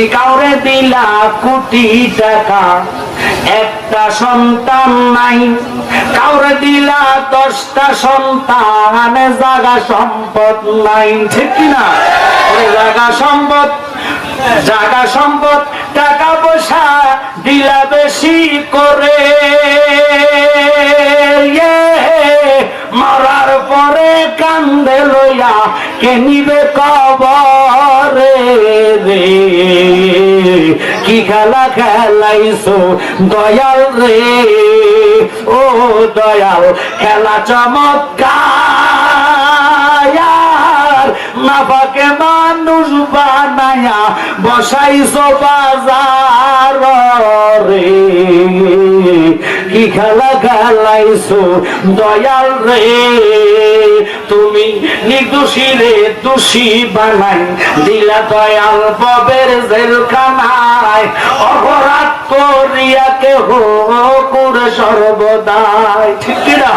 তুমি কাউরে দিলা কোটি টাকা? একটা সন্তান নাই। কাউরে দিলা দশটা সন্তান জাগা সম্পদ নাই। ঠিক কিনা জাগা সম্পদ জাগা সম্পদ টাকা পয়সা দিলা বেশি করে। ইয়ে, মরার পরে কান্দে লইয়া কে নিবে কবরে রে? কি খেলা খেলাইছো? দয়াল রে। ও দয়াল, খেলা চমৎকার। নাফাকে মানুষ বানায়া বসাইছো বাজার রে। কি খেলা খেলাইছো, দয়াল রে। তুমি নির্দোষী রে, দোষী বানাই দিলা দয়াল ববের অপরাধ করিয়া কেহ করে সর্বদাই। ঠিক কিনা?